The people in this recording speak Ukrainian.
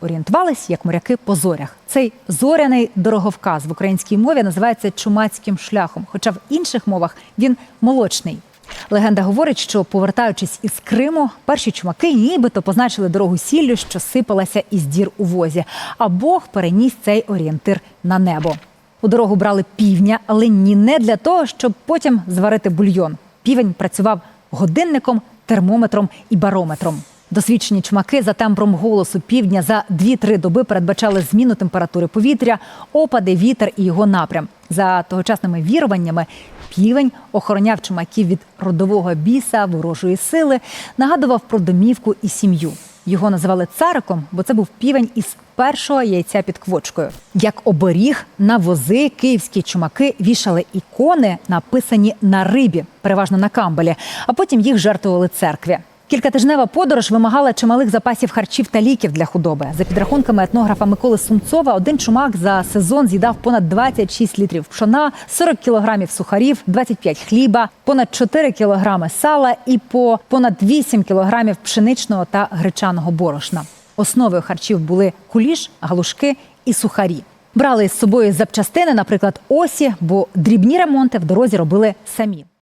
Орієнтувались як моряки по зорях. Цей зоряний дороговказ в українській мові називається чумацьким шляхом, хоча в інших мовах він молочний. Легенда говорить, що повертаючись із Криму, перші чумаки нібито позначили дорогу сіллю, що сипалася із дір у возі. А Бог переніс цей орієнтир на небо. У дорогу брали півня, але ні не для того, щоб потім зварити бульйон. Півень працював годинником, термометром і барометром. Досвідчені чумаки за тембром голосу півдня за 2-3 доби передбачали зміну температури повітря, опади, вітер і його напрям. За тогочасними віруваннями, півень охороняв чумаків від родового біса, ворожої сили, нагадував про домівку і сім'ю. Його називали цариком, бо це був півень із першого яйця під квочкою. Як оберіг на вози київські чумаки вішали ікони, написані на рибі, переважно на камбалі, а потім їх жертвували церкві. Кількатижнева подорож вимагала чималих запасів харчів та ліків для худоби. За підрахунками етнографа Миколи Сумцова, один чумак за сезон з'їдав понад 26 літрів пшона, 40 кілограмів сухарів, 25 хліба, понад 4 кілограми сала і по понад 8 кілограмів пшеничного та гречаного борошна. Основою харчів були куліш, галушки і сухарі. Брали з собою запчастини, наприклад, осі, бо дрібні ремонти в дорозі робили самі.